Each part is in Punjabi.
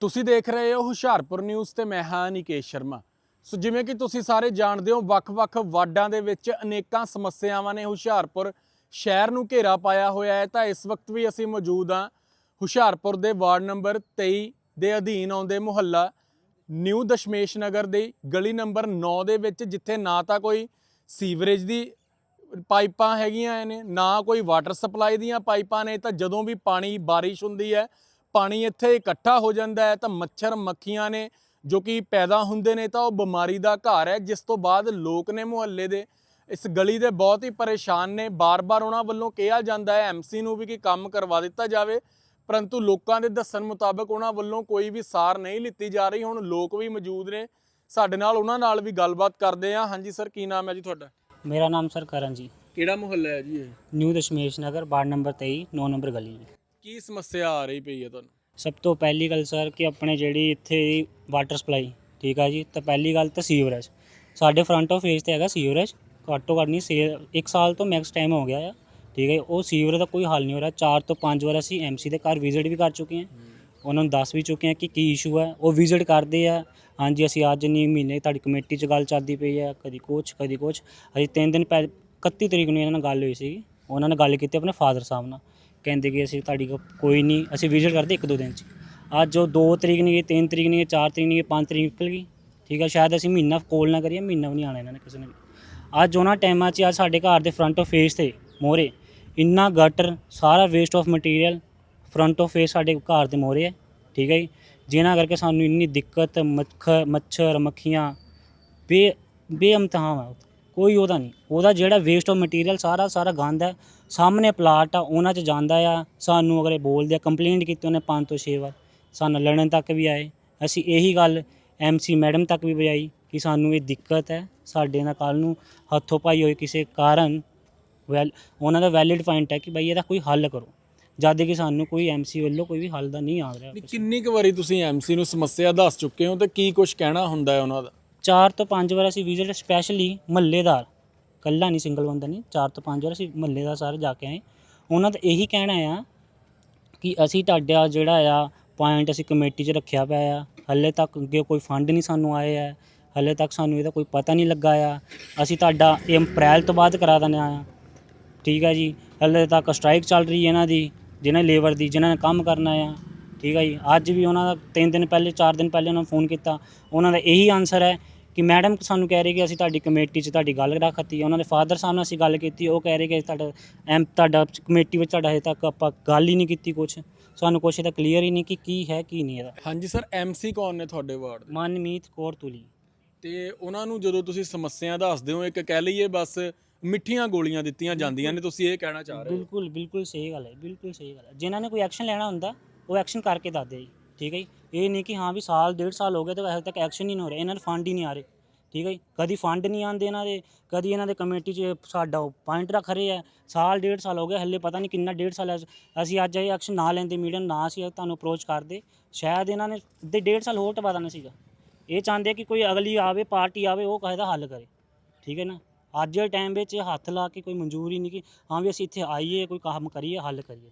ਤੁਸੀਂ ਦੇਖ ਰਹੇ ਹੋ ਹੁਸ਼ਿਆਰਪੁਰ ਨਿਊਜ਼ ਤੇ ਮੈਂ ਹਾਂ ਨਿਕੇਸ਼ ਸ਼ਰਮਾ। ਸੋ ਜਿਵੇਂ ਕਿ ਤੁਸੀਂ ਸਾਰੇ ਜਾਣਦੇ ਹੋ, ਵੱਖ-ਵੱਖ ਵਾਰਡਾਂ ਦੇ ਵਿੱਚ ਅਨੇਕਾਂ ਸਮੱਸਿਆਵਾਂ ਨੇ ਹੁਸ਼ਿਆਰਪੁਰ ਸ਼ਹਿਰ ਨੂੰ ਘੇਰਾ ਪਾਇਆ ਹੋਇਆ ਹੈ। ਤਾਂ ਇਸ ਵਕਤ ਵੀ ਅਸੀਂ ਮੌਜੂਦ ਹਾਂ ਹੁਸ਼ਿਆਰਪੁਰ ਦੇ ਵਾਰਡ ਨੰਬਰ 23 ਦੇ ਅਧੀਨ ਆਉਂਦੇ ਮੁਹੱਲਾ ਨਿਊ ਦਸ਼ਮੇਸ਼ ਨਗਰ ਦੀ ਗਲੀ ਨੰਬਰ 9 ਦੇ ਵਿੱਚ, ਜਿੱਥੇ ਨਾ ਤਾਂ ਕੋਈ ਸੀਵਰੇਜ ਦੀ ਪਾਈਪਾਂ ਹੈਗੀਆਂ ਨੇ, ਨਾ ਕੋਈ ਵਾਟਰ ਸਪਲਾਈ ਦੀਆਂ ਪਾਈਪਾਂ ਨੇ। ਤਾਂ ਜਦੋਂ ਵੀ ਪਾਣੀ, ਬਾਰਿਸ਼ ਹੁੰਦੀ ਹੈ ਪਾਣੀ ਇੱਥੇ ਇਕੱਠਾ ਹੋ ਜਾਂਦਾ ਹੈ ਤਾਂ ਮੱਛਰ ਮੱਖੀਆਂ ਨੇ ਜੋ ਕਿ ਪੈਦਾ ਹੁੰਦੇ ਨੇ ਤਾਂ ਉਹ ਬਿਮਾਰੀ ਦਾ ਘਰ ਹੈ ਜਿਸ ਤੋਂ ਬਾਅਦ ਲੋਕ ਨੇ ਮੁਹੱਲੇ ਦੇ ਇਸ ਗਲੀ ਦੇ ਬਹੁਤ ਹੀ ਪਰੇਸ਼ਾਨ ਨੇ। ਬਾਰ-ਬਾਰ ਉਹਨਾਂ ਵੱਲੋਂ ਕਿਹਾ ਜਾਂਦਾ ਹੈ ਐਮਸੀ ਨੂੰ ਵੀ ਕਿ ਕੰਮ ਕਰਵਾ ਦਿੱਤਾ ਜਾਵੇ ਪਰੰਤੂ ਲੋਕਾਂ ਦੇ ਦੱਸਣ ਮੁਤਾਬਕ ਉਹਨਾਂ ਵੱਲੋਂ ਕੋਈ ਵੀ ਸਾਰ ਨਹੀਂ ਲਿੱਤੀ ਜਾ ਰਹੀ। ਹੁਣ ਲੋਕ ਵੀ ਮੌਜੂਦ ਨੇ ਸਾਡੇ ਨਾਲ ਉਹਨਾਂ ਨਾਲ ਵੀ ਗੱਲਬਾਤ ਕਰਦੇ ਆ ਹਾਂਜੀ ਸਰ ਕੀ ਨਾਮ ਹੈ ਜੀ ਤੁਹਾਡਾ? ਮੇਰਾ ਨਾਮ ਸਰ ਕਰਨ ਜੀ। ਕਿਹੜਾ ਮੁਹੱਲਾ ਹੈ ਜੀ ਇਹ? New Dashmesh Nagar ward number 23 9 number ਗਲੀ ਜੀ। ਕੀ ਸਮੱਸਿਆ ਆ ਰਹੀ ਪਈ ਹੈ ਤੁਹਾਨੂੰ? ਸਭ ਤੋਂ ਪਹਿਲੀ ਗੱਲ ਸਰ ਕਿ ਆਪਣੇ ਜਿਹੜੀ ਇੱਥੇ ਵਾਟਰ ਸਪਲਾਈ ਠੀਕ ਆ ਜੀ? ਤਾਂ ਪਹਿਲੀ ਗੱਲ ਤਾਂ ਸੀਵਰੇਜ ਸਾਡੇ ਫਰੰਟ ਆਫ ਫੇਸ ਤੇ ਹੈਗਾ ਸੀਵਰੇਜ ਘੱਟੋ ਘੱਟ ਨਹੀਂ ਸੇ ਇੱਕ ਸਾਲ ਤੋਂ ਮੈਕਸ ਟਾਈਮ ਹੋ ਗਿਆ ਆ, ਠੀਕ ਹੈ ਉਹ ਸੀਵਰੇਜ ਦਾ ਕੋਈ ਹੱਲ ਨਹੀਂ ਹੋ ਰਿਹਾ। ਚਾਰ ਤੋਂ ਪੰਜ ਵਾਰ ਅਸੀਂ ਐਮਸੀ ਦੇ ਘਰ ਵਿਜ਼ਿਟ ਵੀ ਕਰ ਚੁੱਕੇ ਹਾਂ ਉਹਨਾਂ ਨੂੰ ਦੱਸ ਵੀ ਚੁੱਕੇ ਹਾਂ ਕਿ ਕੀ ਇਸ਼ੂ ਹੈ ਉਹ ਵਿਜ਼ਿਟ ਕਰਦੇ ਆ। ਹਾਂਜੀ, ਅਸੀਂ ਅੱਜ ਨਹੀਂ, ਮਹੀਨੇ ਤੁਹਾਡੀ ਕਮੇਟੀ 'ਚ ਗੱਲ ਚੱਲਦੀ ਪਈ ਹੈ ਕਦੀ ਕੁਛ ਕਦੀ ਕੁਛ। ਅਸੀਂ ਤਿੰਨ ਦਿਨ ਪਹਿ 31 ਤਰੀਕ ਨੂੰ ਇਹਨਾਂ ਨਾਲ ਗੱਲ ਹੋਈ ਸੀ ਉਹਨਾਂ ਨੇ ਗੱਲ ਕੀਤੀ ਆਪਣੇ ਫਾਦਰ ਸਾਹਿਬ ਨਾਲ। ਕਹਿੰਦੇ ਕਿ ਅਸੀਂ ਤੁਹਾਡੀ ਕੋ- ਕੋਈ ਨਹੀਂ, ਅਸੀਂ ਵਿਜ਼ਿਟ ਕਰਦੇ ਇੱਕ ਦੋ ਦਿਨ 'ਚ। ਅੱਜ ਉਹ 2 ਤਰੀਕ ਨਹੀਂ ਗਈ 3 ਤਰੀਕ ਨਹੀਂ ਗਈ 4 ਤਰੀਕ ਨਹੀਂ ਗਈ 5 ਤਰੀਕ ਨਿਕਲ ਗਈ। ਠੀਕ ਹੈ ਸ਼ਾਇਦ ਅਸੀਂ ਮਹੀਨਾ ਕੋਲ ਨਾ ਕਰੀਏ, ਮਹੀਨਾ ਵੀ ਨਹੀਂ ਆਣਾ ਇਹਨਾਂ ਨੇ ਕਿਸੇ ਨੇ ਵੀ। ਅੱਜ ਉਹਨਾਂ ਟਾਈਮਾਂ 'ਚ, ਅੱਜ ਸਾਡੇ ਘਰ ਦੇ ਫਰੰਟ ਆਫ ਫੇਸ ਤੇ ਮੋਰੇ ਇੰਨਾ ਗਟਰ ਸਾਰਾ waste of material front of face ਸਾਡੇ ਘਰ ਦੇ ਮੋਰੇ ਹੈ ਠੀਕ ਹੈ ਜੀ ਜਿਨ੍ਹਾਂ ਕਰਕੇ ਸਾਨੂੰ ਇੰਨੀ ਦਿੱਕਤ, ਮੱਖ, ਮੱਛਰ, ਮੱਖੀਆਂ, ਬੇ ਬੇਅਮਤਹਾਨ ਹੈ ਕੋਈ ਉਹਦਾ ਨਹੀਂ। ਉਹਦਾ ਜਿਹੜਾ ਵੇਸਟ ਆਫ ਮਟੀਰੀਅਲ ਸਾਰਾ ਸਾਰਾ ਗੰਦ ਹੈ। ਸਾਹਮਣੇ ਪਲਾਟ ਆ ਉਹਨਾਂ 'ਚ ਜਾਂਦਾ ਆ। ਸਾਨੂੰ ਅਗਰ ਇਹ ਬੋਲਦੇ ਆ ਕੰਪਲੇਂਟ ਕੀਤੀ ਉਹਨੇ ਪੰਜ ਤੋਂ 6 ਵਾਰ। ਸਾਨੂੰ ਲੜਨ ਤੱਕ ਵੀ ਆਏ। ਅਸੀਂ ਇਹੀ ਗੱਲ ਐਮਸੀ ਮੈਡਮ ਤੱਕ ਵੀ ਵਜਾਈ ਕਿ ਸਾਨੂੰ ਇਹ ਦਿੱਕਤ ਹੈ ਸਾਡੇ ਨਾਲ ਕੱਲ ਨੂੰ ਹੱਥੋਂ ਪਾਈ ਹੋਈ ਕਿਸੇ ਕਾਰਨ। ਵੈਲ ਉਹਨਾਂ ਦਾ ਵੈਲਿਡ ਪੁਆਇੰਟ ਹੈ ਕਿ ਬਈ ਇਹਦਾ ਕੋਈ ਹੱਲ ਕਰੋ। ਜਦ ਕਿ ਸਾਨੂੰ ਕੋਈ ਐਮਸੀ ਵੱਲੋਂ ਕੋਈ ਵੀ ਹੱਲ ਦਾ ਨਹੀਂ ਆ ਰਿਹਾ। ਨਹੀਂ, ਕਿੰਨੀ ਕੁ ਵਾਰੀ ਤੁਸੀਂ ਐਮਸੀ ਨੂੰ ਸਮੱਸਿਆ ਦੱਸ ਚੁੱਕੇ ਹੋ ਤੇ ਕੀ ਕੁਝ ਕਹਿਣਾ ਹੁੰਦਾ ਹੈ ਉਹਨਾਂ ਦਾ? ਚਾਰ ਤੋਂ ਪੰਜ ਵਾਰ ਅਸੀਂ ਵਿਜ਼ਿਟ ਸਪੈਸ਼ਲੀ ਮਹੱਲੇਦਾਰ ਕੱਲਾ ਨਹੀਂ ਸਿੰਗਲ ਬੰਦਾ ਨਹੀਂ। ਚਾਰ ਤੋਂ ਪੰਜ ਵਾਰ ਅਸੀਂ ਮਹੱਲੇਦਾਰ ਸਾਰੇ ਜਾ ਕੇ ਆਏ। ਉਹਨਾਂ ਦਾ ਇਹੀ ਕਹਿਣਾ ਆ ਕਿ ਅਸੀਂ ਤੁਹਾਡਾ ਜਿਹੜਾ ਆ ਪੁਆਇੰਟ ਅਸੀਂ ਕਮੇਟੀ 'ਚ ਰੱਖਿਆ ਪਿਆ ਆ। ਹੱਲੇ ਤੱਕ ਅੱਗੇ ਕੋਈ ਫੰਡ ਨਹੀਂ ਸਾਨੂੰ ਆਏ ਆ। ਹੱਲੇ ਤੱਕ ਸਾਨੂੰ ਇਹਦਾ ਕੋਈ ਪਤਾ ਨਹੀਂ ਲੱਗਾ ਆ। ਅਸੀਂ ਤੁਹਾਡਾ ਇਹ ਅਪ੍ਰੈਲ ਤੋਂ ਬਾਅਦ ਕਰਾ ਦਿੰਦੇ ਆ। ਠੀਕ ਆ ਜੀ। ਹੱਲੇ ਤੱਕ ਸਟ੍ਰਾਈਕ ਚੱਲ ਰਹੀ ਹੈ ਇਹਨਾਂ ਦੀ, ਜਿਹਨਾਂ ਲੇਬਰ ਦੀ ਜਿਨ੍ਹਾਂ ਨੇ ਕੰਮ ਕਰਨਾ ਆ। ਠੀਕ ਆ ਜੀ। ਅੱਜ ਵੀ ਉਹਨਾਂ ਦਾ ਤਿੰਨ ਦਿਨ ਪਹਿਲੇ, ਚਾਰ ਦਿਨ ਪਹਿਲੇ ਉਹਨਾਂ ਨੂੰ ਫੋਨ ਕੀਤਾ। ਉਹਨਾਂ ਦਾ ਇਹੀ ਆਨਸਰ ਹੈ ਕਿ ਮੈਡਮ ਸਾਨੂੰ ਕਹਿ ਰਹੇ ਕਿ ਅਸੀਂ ਤੁਹਾਡੀ ਕਮੇਟੀ 'ਚ ਤੁਹਾਡੀ ਗੱਲ ਰੱਖਤੀ ਉਹਨਾਂ ਦੇ ਫਾਦਰ ਸਾਹਿਬ ਨਾਲ ਅਸੀਂ ਗੱਲ ਕੀਤੀ ਉਹ ਕਹਿ ਰਹੇ ਕਿ ਤੁਹਾਡਾ ਐਮ ਤੁਹਾਡਾ ਕਮੇਟੀ ਵਿੱਚ ਤੁਹਾਡਾ ਹਜੇ ਤੱਕ ਆਪਾਂ ਗੱਲ ਹੀ ਨਹੀਂ ਕੀਤੀ ਕੁਛ। ਸਾਨੂੰ ਕੁਛ ਇਹਦਾ ਕਲੀਅਰ ਹੀ ਨਹੀਂ ਕਿ ਕੀ ਹੈ ਕੀ ਨਹੀਂ ਇਹਦਾ। ਹਾਂਜੀ ਸਰ ਐਮਸੀ ਕੌਣ ਨੇ ਤੁਹਾਡੇ ਵਾਰਡ ਦੇ? ਮਨਮੀਤ ਕੌਰ ਤੁਲੀ ਤੇ ਉਹਨਾਂ ਨੂੰ ਜਦੋਂ ਤੁਸੀਂ ਸਮੱਸਿਆ ਦੱਸਦੇ ਹੋ ਇੱਕ ਕਹਿ ਲਈਏ ਬਸ ਮਿੱਠੀਆਂ ਗੋਲੀਆਂ ਦਿੱਤੀਆਂ ਜਾਂਦੀਆਂ ਨੇ ਤੁਸੀਂ ਇਹ ਕਹਿਣਾ ਚਾਹ ਰਹੇ ਹੋ? ਬਿਲਕੁਲ ਬਿਲਕੁਲ ਸਹੀ ਗੱਲ ਹੈ ਬਿਲਕੁਲ ਸਹੀ ਗੱਲ ਹੈ। ਜਿਨ੍ਹਾਂ ਨੇ ਕੋਈ ਐਕਸ਼ਨ ਲੈਣਾ ਹੁੰਦਾ ਉਹ ਐਕਸ਼ਨ ਕਰਕੇ ਦੱਸਦੇ ਜੀ। ਠੀਕ ਹੈ ਜੀ? ਇਹ ਨਹੀਂ ਕਿ ਹਾਂ ਵੀ ਸਾਲ, ਡੇਢ ਸਾਲ ਹੋ ਗਏ ਤੇ ਹਜੇ ਤੱਕ ਐਕਸ਼ਨ ਹੀ ਨਹੀਂ ਹੋ ਰਿਹਾ। ਇਹਨਾਂ ਦੇ ਫੰਡ ਹੀ ਨਹੀਂ ਆ ਰਹੇ। ਠੀਕ ਹੈ ਜੀ? ਕਦੀ ਫੰਡ ਨਹੀਂ ਆਉਂਦੇ ਇਹਨਾਂ ਦੇ, ਕਦੀ ਇਹਨਾਂ ਦੇ ਕਮੇਟੀ 'ਚ ਸਾਡਾ ਪੁਆਇੰਟ ਰੱਖ ਰਹੇ ਆ। ਸਾਲ, ਡੇਢ ਸਾਲ ਹੋ ਗਏ ਹੱਲੇ ਪਤਾ ਨਹੀਂ ਕਿੰਨਾ ਡੇਢ ਸਾਲ ਹੈ। ਅਸੀਂ ਅੱਜ ਇਹ ਐਕਸ਼ਨ ਨਾ ਲੈਂਦੇ ਮੀਡੀਆ ਨਾ ਅਸੀਂ ਤੁਹਾਨੂੰ ਅਪਰੋਚ ਕਰਦੇ। ਸ਼ਾਇਦ ਇਹਨਾਂ ਨੇ ਦੇ ਡੇਢ ਸਾਲ ਹੋਰ ਟਪਾ ਦੇਣਾ ਸੀਗਾ। ਇਹ ਚਾਹੁੰਦੇ ਕਿ ਕੋਈ ਅਗਲੀ ਆਵੇ, ਪਾਰਟੀ ਆਵੇ, ਉਹ ਕਹੇ ਦਾ ਹੱਲ ਕਰੇ। ਠੀਕ ਹੈ ਨਾ? ਅੱਜ ਦੇ ਟਾਈਮ ਵਿੱਚ ਹੱਥ ਲਾ ਕੇ ਕੋਈ ਮਨਜ਼ੂਰ ਨਹੀਂ ਕਿ ਹਾਂ ਵੀ ਅਸੀਂ ਇੱਥੇ ਆਈਏ, ਕੋਈ ਕੰਮ ਕਰੀਏ, ਹੱਲ ਕਰੀਏ।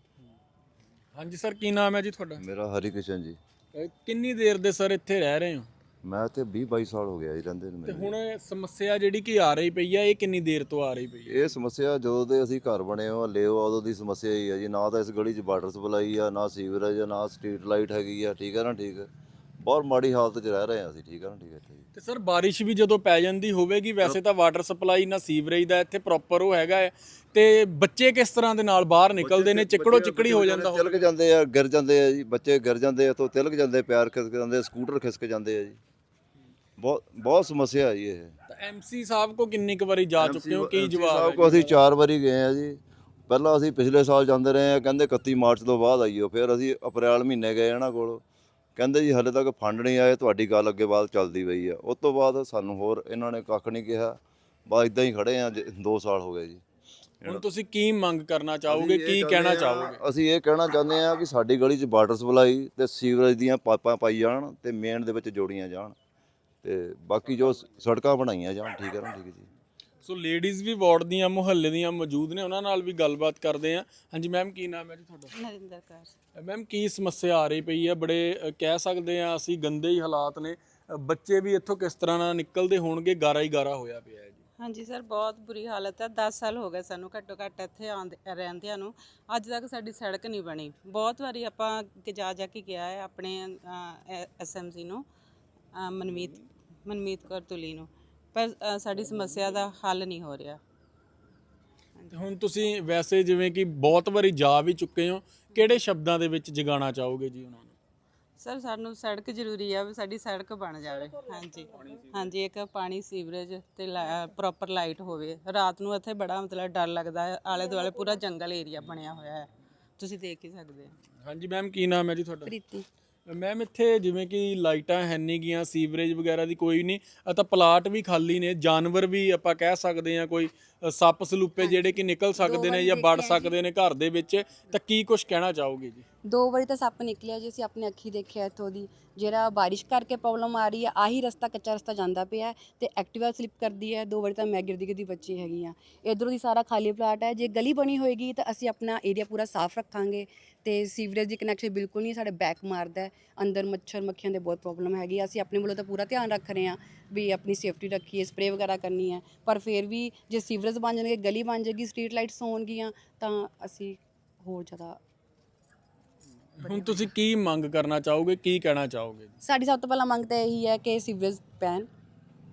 ਹਾਂਜੀ ਸਰ ਕੀ ਨਾਮ ਹੈ ਜੀ ਤੁਹਾਡਾ? ਮੇਰਾ ਹਰੀ ਕਿਸ਼ਨ ਜੀ। ਅਹ ਕਿੰਨੀ ਦੇਰ ਦੇ ਸਰ ਇੱਥੇ ਰਹਿ ਰਹੇ ਹੋ? ਮੈਂ ਤੇ 20 22 ਸਾਲ ਹੋ ਗਿਆ ਜੀ ਰਹਿੰਦੇ ਨੂੰ ਤੇ ਮੈਨੂੰ ਹੁਣ ਇਹ ਸਮੱਸਿਆ ਜਿਹੜੀ ਕਿ ਆ ਰਹੀ ਪਈ ਹੈ ਇਹ ਕਿੰਨੀ ਦੇਰ ਤੋਂ ਆ ਰਹੀ ਪਈ ਹੈ ਇਹ ਸਮੱਸਿਆ ਜਦੋਂ ਦੇ ਅਸੀਂ ਘਰ ਬਣੇ ਹੋ ਲਿਓ ਉਦੋਂ ਦੀ ਸਮੱਸਿਆ ਹੀ ਹੈ ਜੀ। ਨਾ ਤਾਂ ਇਸ ਗਲੀ 'ਚ ਵਾਟਰ ਸਪਲਾਈ ਆ ਨਾ ਸੀਵਰੇਜ ਆ ਨਾ ਸਟਰੀਟ ਲਾਈਟ ਹੈਗੀ ਆ। ਠੀਕ ਹੈ ਨਾ ਠੀਕ। ਹੈ ਬਹੁਤ ਮਾੜੀ ਹਾਲਤ 'ਚ ਰਹਿ ਰਹੇ ਹਾਂ ਅਸੀਂ ਠੀਕ ਹੈ ਨਾ ਠੀਕ ਹੈ ਇੱਥੇ ਜੀ ਤੇ ਸਰ ਬਾਰਿਸ਼ ਵੀ ਜਦੋਂ ਪੈ ਜਾਂਦੀ ਹੋਵੇਗੀ ਵੈਸੇ ਤਾਂ ਵਾਟਰ ਸਪਲਾਈ ਨਾ ਸੀਵਰੇਜ ਦਾ ਇੱਥੇ ਪ੍ਰੋਪਰ ਉਹ ਹੈਗਾ ਹੈ। ਤੇ ਬੱਚੇ ਕਿਸ ਤਰ੍ਹਾਂ ਦੇ ਨਾਲ ਬਾਹਰ ਨਿਕਲਦੇ ਨੇ? ਚਿੱਕੜੋ ਚਿੱਕੜੀ ਹੋ ਜਾਂਦਾ ਹੋਵੇ। ਤਿਲਕ ਜਾਂਦੇ ਆ ਗਿਰ ਜਾਂਦੇ ਆ ਜੀ ਬੱਚੇ ਗਿਰ ਜਾਂਦੇ ਆ ਤੋਂ ਤਿਲਕ ਜਾਂਦੇ ਪੈਰ ਖਿਸਕ ਜਾਂਦੇ ਸਕੂਟਰ ਖਿਸਕ ਜਾਂਦੇ ਆ ਜੀ। ਬਹੁਤ ਬਹੁਤ ਸਮੱਸਿਆ ਹੈ ਜੀ ਇਹ। ਤਾਂ ਐਮਸੀ ਸਾਹਿਬ ਕੋ ਕਿੰਨੀ ਕੁ ਵਾਰੀ ਜਾ ਚੁੱਕੇ ਹੋ? ਕੀ ਜਵਾਬ ਸਾਹਿਬ ਹੈ ਕੋ ਅਸੀਂ ਚਾਰ ਵਾਰੀ ਗਏ ਆ ਜੀ। ਪਹਿਲਾਂ ਅਸੀਂ ਪਿਛਲੇ ਸਾਲ ਜਾਂਦੇ ਰਹੇ ਆ ਕਹਿੰਦੇ 31 ਮਾਰਚ ਤੋਂ ਬਾਅਦ ਆਈਓ ਫਿਰ ਅਸੀਂ ਅਪ੍ਰੈਲ ਮਹੀਨੇ ਗਏ ਇਹਨਾਂ ਕੋਲ। ਕਹਿੰਦੇ ਜੀ ਹਲੇ ਤੱਕ ਫੰਡ ਨਹੀਂ ਆਏ ਤੁਹਾਡੀ ਗੱਲ ਅੱਗੇ ਬਾਅਦ ਚੱਲਦੀ ਪਈ ਆ। ਉਸ ਤੋਂ ਬਾਅਦ ਸਾਨੂੰ ਹੋਰ ਇਹਨਾਂ ਨੇ ਕੱਖ ਨਹੀਂ ਕਿਹਾ। ਬਸ ਇਦਾਂ ਹੀ ਖੜੇ ਆ 2 ਸਾਲ ਹੋ ਗਏ ਜੀ। ਹੁਣ ਤੁਸੀਂ ਕੀ ਮੰਗ ਕਰਨਾ ਚਾਹੋਗੇ? ਕੀ ਕਹਿਣਾ ਚਾਹੋਗੇ? ਅਸੀਂ ਇਹ ਕਹਿਣਾ ਚਾਹੁੰਦੇ ਆ ਕਿ ਸਾਡੀ ਗਲੀ 'ਚ ਵਾਟਰ ਸਪਲਾਈ ਤੇ ਸੀਵਰੇਜ ਦੀਆਂ ਪਾਈਪਾਂ ਪਾਈ ਜਾਣ ਤੇ ਮੇਨ ਦੇ ਵਿੱਚ ਜੋੜੀਆਂ ਜਾਣ ਤੇ ਬਾਕੀ ਜੋ ਸੜਕਾਂ ਬਣਾਈਆਂ ਜਾਣ ਠੀਕ ਹੈ ਨਾ? ਠੀਕ ਹੈ ਜੀ। ਸੋ ਲੇਡੀਜ਼ ਵੀ ਵਾਰਡ ਦੀਆਂ ਮੁਹੱਲੇ ਦੀਆਂ ਮੌਜੂਦ ਨੇ ਉਹਨਾਂ ਨਾਲ ਵੀ ਗੱਲਬਾਤ ਕਰਦੇ ਆ ਹਾਂਜੀ ਮੈਮ ਕੀ ਨਾਮ ਹੈ ਜੀ ਤੁਹਾਡਾ? ਨਰਿੰਦਰ ਕੌਰ। ਮੈਮ ਕੀ ਸਮੱਸਿਆ ਆ ਰਹੀ ਪਈ ਹੈ? ਬੜੇ ਅ, ਕਹਿ ਸਕਦੇ ਆ ਅਸੀਂ ਗੰਦੇ ਹੀ ਹਾਲਾਤ ਨੇ। ਅ, ਬੱਚੇ ਵੀ ਇੱਥੋਂ ਕਿਸ ਤਰ੍ਹਾਂ ਨਾਲ ਨਿਕਲਦੇ ਹੋਣਗੇ? ਗਾਰਾ ਹੀ ਗਾਰਾ ਹੋਇਆ ਪਿਆ ਹੈ ਜੀ। ਹਾਂਜੀ ਸਰ ਬਹੁਤ ਬੁਰੀ ਹਾਲਤ ਹੈ। 10 ਸਾਲ ਹੋ ਗਏ ਸਾਨੂੰ ਘੱਟੋ ਘੱਟ ਇੱਥੇ ਆਉਂਦੇ ਰਹਿੰਦਿਆਂ ਨੂੰ। ਅੱਜ ਤੱਕ ਸਾਡੀ ਸੜਕ ਨਹੀਂ ਬਣੀ। ਬਹੁਤ ਵਾਰੀ ਆਪਾਂ ਅੱਗੇ ਜਾ ਜਾ ਕੇ ਗਿਆ ਹੈ ਆਪਣੇ ਐਸਐਮਸੀ ਨੂੰ ਅ, ਮਨਮੀਤ ਮਨਮੀਤ ਕੌਰ ਤੁਲੀ ਨੂੰ। ਪਰ ਅ, ਸਾਡੀ ਸਮੱਸਿਆ ਦਾ ਹੱਲ ਨਹੀਂ ਹੋ ਰਿਹਾ। ਤੇ ਹੁਣ ਤੁਸੀਂ ਵੈਸੇ ਜਿਵੇਂ ਕਿ ਬਹੁਤ ਵਾਰੀ ਜਾ ਵੀ ਚੁੱਕੇ ਹੋ ਕਿਹੜੇ ਸ਼ਬਦਾਂ ਦੇ ਵਿੱਚ ਜਗਾਉਣਾ ਚਾਹੋਗੇ ਜੀ ਉਹਨਾਂ ਨੂੰ? ਸਰ ਸਾਨੂੰ ਸੜਕ ਜ਼ਰੂਰੀ ਆ ਵੀ ਸਾਡੀ ਸੜਕ ਬਣ ਜਾਵੇ। ਹਾਂਜੀ ਹਾਂਜੀ ਇੱਕ ਪਾਣੀ ਸੀਵਰੇਜ ਤੇ ਪ੍ਰੋਪਰ ਲਾਈਟ ਹੋਵੇ। ਰਾਤ ਨੂੰ ਇੱਥੇ ਬੜਾ ਮਤਲਬ ਡਰ ਲੱਗਦਾ ਹੈ ਆਲੇ ਦੁਆਲੇ ਪੂਰਾ ਜੰਗਲ ਏਰੀਆ ਬਣਿਆ ਹੋਇਆ ਹੈ। ਤੁਸੀਂ ਦੇਖ ਹੀ ਸਕਦੇ ਹੋ। ਹਾਂਜੀ ਮੈਮ ਕੀ ਨਾਮ ਹੈ ਜੀ ਤੁਹਾਡਾ? ਪ੍ਰੀਤੀ। ਮੈਮ ਇੱਥੇ ਜਿਵੇਂ ਕਿ ਲਾਈਟਾਂ ਹੈ ਨਹੀਂ ਗੀਆਂ, ਸੀਵਰੇਜ ਵਗੈਰਾ ਦੀ ਕੋਈ ਨਹੀਂ ਤਾਂ ਪਲਾਟ ਵੀ ਖਾਲੀ ਨੇ, ਜਾਨਵਰ ਵੀ ਆਪਾਂ ਕਹਿ ਸਕਦੇ ਆ ਕੋਈ ਸੱਪ ਸਲੂਪੇ ਜਿਹੜੇ ਕਿ ਨਿਕਲ ਸਕਦੇ ਨੇ ਜਾਂ ਵੜ ਸਕਦੇ ਨੇ ਘਰ ਦੇ ਵਿੱਚ ਤਾਂ ਕੀ ਕੁਝ ਕਹਿਣਾ ਚਾਹੋਗੇ ਜੀ? ਦੋ ਵਾਰੀ ਤਾਂ ਸੱਪ ਨਿਕਲਿਆ ਜੀ ਅਸੀਂ ਆਪਣੀ ਅੱਖੀ ਦੇਖਿਆ ਇੱਥੋਂ ਦੀ। ਜਿਹੜਾ ਬਾਰਿਸ਼ ਕਰਕੇ ਪ੍ਰੋਬਲਮ ਆ ਰਹੀ ਹੈ ਆਹੀ ਰਸਤਾ ਕੱਚਾ ਰਸਤਾ ਜਾਂਦਾ ਪਿਆ ਤੇ ਐਕਟਿਵਾ ਸਲਿੱਪ ਕਰਦੀ ਹੈ। ਦੋ ਵਾਰੀ ਤਾਂ ਮੈਂ ਗਿਰਦੀ ਗਿਰਦੀ ਬੱਚੀ ਹੈਗੀ ਆ ਇਧਰੋਂ ਦੀ ਸਾਰਾ ਖਾਲੀ ਪਲਾਟ ਹੈ ਜੇ ਗਲੀ ਬਣੀ ਹੋਏਗੀ ਤਾਂ ਅਸੀਂ ਆਪਣਾ ਏਰੀਆ ਪੂਰਾ ਸਾਫ਼ ਰੱਖਾਂਗੇ ਤੇ ਸੀਵਰੇਜ ਦੀ ਕਨੈਕਸ਼ਨ ਬਿਲਕੁਲ ਨਹੀਂ ਸਾਡੇ ਬੈਕ ਮਾਰਦਾ ਅੰਦਰ ਮੱਛਰ ਮੱਖੀਆਂ ਦੇ ਬਹੁਤ ਪ੍ਰੋਬਲਮ ਹੈਗੀ ਅਸੀਂ ਆਪਣੇ ਵੱਲੋਂ ਤਾਂ ਪੂਰਾ ਧਿਆਨ ਰੱਖ ਰਹੇ ਹਾਂ। ਵੀ ਆਪਣੀ ਸੇਫਟੀ ਰੱਖੀਏ ਸਪਰੇਅ ਵਗੈਰਾ ਕਰਨੀ ਹੈ। ਪਰ ਫਿਰ ਵੀ ਜੇ ਸੀਵਰੇਜ ਬਣ ਜਾਣਗੇ ਗਲੀ ਬਣ ਜਾਏਗੀ ਸਟਰੀਟ ਲਾਈਟਸ ਹੋਣਗੀਆਂ ਤਾਂ ਅਸੀਂ ਹੋਰ ਜ਼ਿਆਦਾ ਹੁਣ ਤੁਸੀਂ ਕੀ ਮੰਗ ਕਰਨਾ ਚਾਹੋਗੇ ਕੀ ਕਹਿਣਾ ਚਾਹੋਗੇ? ਸਾਡੀ ਸਭ ਤੋਂ ਪਹਿਲਾਂ ਮੰਗ ਤਾਂ ਇਹੀ ਹੈ ਕਿ ਸੀਵਰੇਜ ਪੈਣ।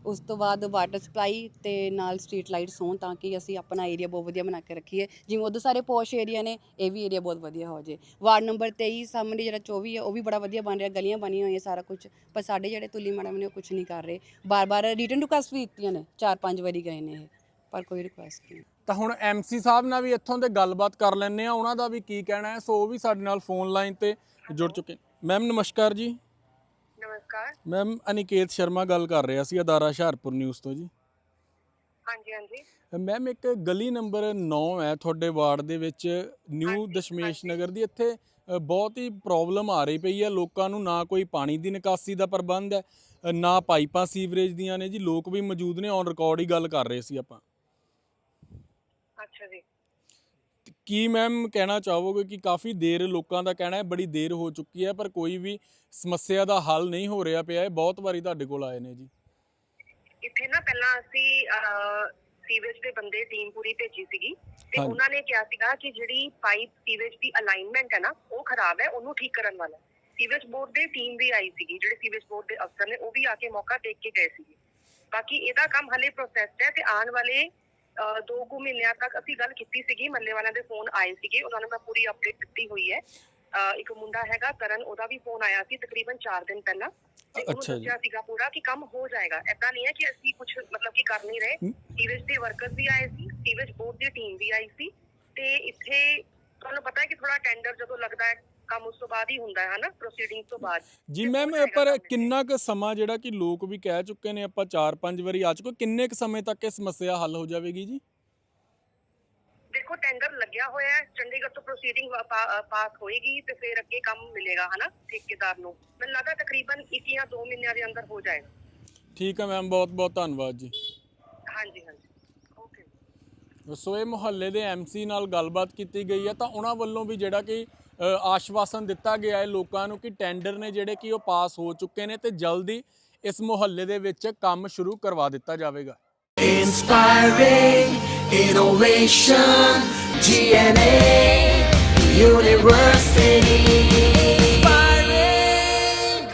ਉਸ ਤੋਂ ਬਾਅਦ ਵਾਟਰ ਸਪਲਾਈ ਤੇ ਨਾਲ ਸਟਰੀਟ ਲਾਈਟਸ ਹੋਣ ਤਾਂ ਕਿ ਅਸੀਂ ਆਪਣਾ ਏਰੀਆ ਬਹੁਤ ਵਧੀਆ ਬਣਾ ਕੇ ਰੱਖੀਏ। ਜਿਵੇਂ ਉਧਰ ਸਾਰੇ ਪੌਸ਼ ਏਰੀਆ ਨੇ, ਇਹ ਵੀ ਏਰੀਆ ਬਹੁਤ ਵਧੀਆ ਹੋ ਜੇ। ਵਾਰਡ ਨੰਬਰ 23 ਸਾਹਮਣੇ ਜਿਹੜਾ 24 ਹੈ ਉਹ ਵੀ ਬੜਾ ਵਧੀਆ ਬਣ ਰਿਹਾ, ਗਲੀਆਂ ਬਣੀਆਂ ਹੋਈਆਂ ਸਾਰਾ ਕੁਝ ਪਰ ਸਾਡੇ ਜਿਹੜੇ ਤੁਲੀ ਮੈਡਮ ਨੇ ਉਹ ਕੁਝ ਨਹੀਂ ਕਰ ਰਹੇ। ਬਾਰ-ਬਾਰ ਰਿਟਰਨ ਰਿਕੁਐਸਟ ਵੀ ਦਿੱਤੀਆਂ ਨੇ, ਚਾਰ ਪੰਜ ਵਾਰੀ ਗਏ ਨੇ ਇਹ, ਪਰ ਕੋਈ ਰਿਕੁਐਸਟ ਨਹੀਂ। ਤਾਂ ਹੁਣ ਐਮਸੀ ਸਾਹਿਬ ਨਾਲ ਵੀ ਇੱਥੋਂ ਦੇ ਗੱਲਬਾਤ ਕਰ ਲੈਣੇ ਆ ਉਹਨਾਂ ਦਾ ਵੀ ਕੀ ਕਹਿਣਾ ਹੈ? ਸੋ ਉਹ ਵੀ ਸਾਡੇ ਨਾਲ ਫੋਨ ਲਾਈਨ ਤੇ ਜੁੜ ਚੁੱਕੇ ਮੈਮ ਨਮਸਕਾਰ ਜੀ। ਨਮਸਕਾਰ ਮੈਮ ਅਨਿਕੇਤ ਸ਼ਰਮਾ ਗੱਲ ਕਰ ਰਿਹਾ ਸੀ ਅਦਾਰਾ ਹੁਸ਼ਿਆਰਪੁਰ ਨਿਊਜ਼ ਤੋਂ ਜੀ। ਹਾਂਜੀ ਹਾਂਜੀ। ਮੈਮ ਇੱਕ ਗਲੀ ਨੰਬਰ 9 ਹੈ ਤੁਹਾਡੇ ਵਾਰਡ ਦੇ ਵਿੱਚ ਨਿਊ ਦਸ਼ਮੇਸ਼। ਨਗਰ ਦੀ। ਇੱਥੇ ਬਹੁਤ ਹੀ ਪ੍ਰੋਬਲਮ ਆ ਰਹੀ ਪਈ ਹੈ। ਲੋਕਾਂ ਨੂੰ ਨਾ ਕੋਈ ਪਾਣੀ ਦੀ ਨਿਕਾਸੀ ਦਾ ਪ੍ਰਬੰਧ ਹੈ ਨਾ ਪਾਈਪਾਂ ਸੀਵਰੇਜ ਦੀਆਂ ਨੇ ਜੀ। ਲੋਕ ਵੀ ਮੌਜੂਦ ਨੇ ਔਨ ਰਿਕਾਰਡ ਹੀ ਗੱਲ ਕਰ ਰਹੇ ਸੀ ਆਪਾਂ। ਅੱਛਾ ਜੀ। ਕੀ ਮੈਮ ਕਹਿਣਾ ਚਾਹੋਗੇ ਕਿ ਕਾਫੀ ਦੇਰ ਲੋਕਾਂ ਦਾ ਕਹਿਣਾ ਹੈ ਬੜੀ ਦੇਰ ਹੋ ਚੁੱਕੀ ਹੈ ਪਰ ਕੋਈ ਵੀ ਸਮੱਸਿਆ ਦਾ ਹੱਲ ਨਹੀਂ ਹੋ ਰਿਹਾ ਪਿਆ ਹੈ ਬਹੁਤ ਵਾਰੀ ਤੁਹਾਡੇ ਕੋਲ ਆਏ ਨੇ ਜੀ। ਇੱਥੇ ਨਾ ਪਹਿਲਾਂ ਅਸੀਂ ਸੀਵੇਜ ਦੇ ਬੰਦੇ ਟੀਮ ਪੂਰੀ ਭੇਜੀ ਸੀਗੀ ਤੇ ਹਾਂਜੀ। ਉਹਨਾਂ ਨੇ ਕਿਹਾ ਸੀਗਾ ਕਿ ਜਿਹੜੀ ਪਾਈਪ ਸੀਵੇਜ ਦੀ ਅਲਾਈਨਮੈਂਟ ਹੈ ਨਾ ਉਹ ਖਰਾਬ ਹੈ ਉਹਨੂੰ ਠੀਕ ਕਰਨ ਵਾਲਾ ਸੀਵੇਜ ਬੋਰਡ ਦੇ ਟੀਮ ਵੀ ਆਈ ਸੀਗੀ ਜਿਹੜੇ ਸੀਵੇਜ ਬੋਰਡ ਦੇ ਅਫਸਰ ਨੇ ਉਹ ਵੀ ਆ ਕੇ ਮੌਕਾ ਦੇਖ ਕੇ ਗਏ ਸੀਗੇ। ਬਾਕੀ ਇਹਦਾ ਕੰਮ ਹਲੇ ਪ੍ਰੋਸੈਸ ਹੈ ਤੇ ਆਉਣ ਵਾਲੇ ਦੋ ਕੁ ਮਹੀਨਿਆਂ ਤੱਕ ਅਸੀਂ ਗੱਲ ਕੀਤੀ ਸੀਗੀ ਮੱਲੇ ਵਾਲਿਆਂ ਦੇ ਫੋਨ ਆਏ ਸੀਗੇ ਉਹਨਾਂ ਨੂੰ ਮੈਂ ਪੂਰੀ ਅਪਡੇਟ ਦਿੱਤੀ ਹੋਈ ਹੈ। ਅਹ, ਇੱਕ ਮੁੰਡਾ ਹੈਗਾ ਕਰਨ ਉਹਦਾ ਵੀ ਫੋਨ ਆਇਆ ਸੀ ਤਕਰੀਬਨ 4 ਦਿਨ ਪਹਿਲਾਂ। ਤੇ ਉਹਨੂੰ ਅੱਛਾ ਜੀ। ਦੱਸਿਆ ਸੀਗਾ ਪੂਰਾ ਕਿ ਕੰਮ ਹੋ ਜਾਏਗਾ। ਐਦਾਂ ਨਹੀਂ ਹੈ ਕਿ ਅਸੀਂ ਕੁਝ ਮਤਲਬ ਕਿ ਕਰ ਨਹੀਂ ਰਹੇ। ਸੀਵੇਜ ਦੇ ਵਰਕਰਸ ਵੀ ਆਏ ਸੀ ਸੀਵੇਜ ਬੋਰਡ ਦੀ ਟੀਮ ਵੀ ਆਈ ਸੀ। ਤੇ ਇੱਥੇ ਤੁਹਾਨੂੰ ਪਤਾ ਹੈ ਕਿ ਥੋੜਾ ਟੈਂਡਰ ਜਦੋਂ ਲੱਗਦਾ ਹੈ ਕੰਮ ਉਸ ਤੋਂ ਬਾਅਦ ਹੀ ਹੁੰਦਾ ਹੈ ਹਨਾ ਪ੍ਰੋਸੀਡਿੰਗ ਤੋਂ ਬਾਅਦ। ਜੀ ਮੈਮ ਪਰ। ਕਿੰਨਾ ਕੁ ਸਮਾਂ ਜਿਹੜਾ ਕਿ ਲੋਕ ਵੀ ਕਹਿ ਚੁੱਕੇ ਨੇ ਆਪਾਂ 4-5 ਵਾਰੀ ਆ ਚੁੱਕੇ ਕਿੰਨੇ ਕੁ ਸਮੇਂ ਤੱਕ ਇਹ ਸਮੱਸਿਆ ਹੱਲ ਹੋ ਜਾਵੇਗੀ ਜੀ? ਦੇਖੋ ਟੈਂਡਰ ਲੱਗਿਆ ਹੋਇਆ ਹੈ ਚੰਡੀਗੜ੍ਹ ਤੋਂ ਪ੍ਰੋਸੀਡਿੰਗ ਪਾਸ ਹੋਏਗੀ ਤੇ ਫਿਰ ਅੱਗੇ ਕੰਮ ਮਿਲੇਗਾ ਹਨਾ ਠੇਕੇਦਾਰ ਨੂੰ। ਮੈਨੂੰ ਲੱਗਦਾ ਤਕਰੀਬਨ 1 ਜਾਂ 2 ਮਹੀਨਿਆਂ ਦੇ ਅੰਦਰ ਹੋ ਜਾਏਗਾ। ਠੀਕ ਹੈ ਮੈਮ ਬਹੁਤ-ਬਹੁਤ ਧੰਨਵਾਦ ਜੀ। ਹਾਂਜੀ ਹਾਂਜੀ। ਸੋ ਇਹ ਮੁਹੱਲੇ ਦੇ ਐਮਸੀ ਨਾਲ ਗੱਲਬਾਤ ਕੀਤੀ ਗਈ ਹੈ ਤਾਂ ਉਹਨਾਂ ਵੱਲੋਂ ਵੀ ਜਿਹੜਾ ਕਿ ਆਸ਼ਵਾਸਨ ਦਿੱਤਾ ਗਿਆ ਹੈ ਲੋਕਾਂ ਨੂੰ ਕਿ ਟੈਂਡਰ ਨੇ ਜਿਹੜੇ ਕਿ ਉਹ ਪਾਸ ਹੋ ਚੁੱਕੇ ਨੇ ਤੇ ਜਲਦੀ ਇਸ ਮੁਹੱਲੇ ਦੇ ਵਿੱਚ ਕੰਮ ਸ਼ੁਰੂ ਕਰਵਾ ਦਿੱਤਾ ਜਾਵੇਗਾ Inspiring innovation, GNA University.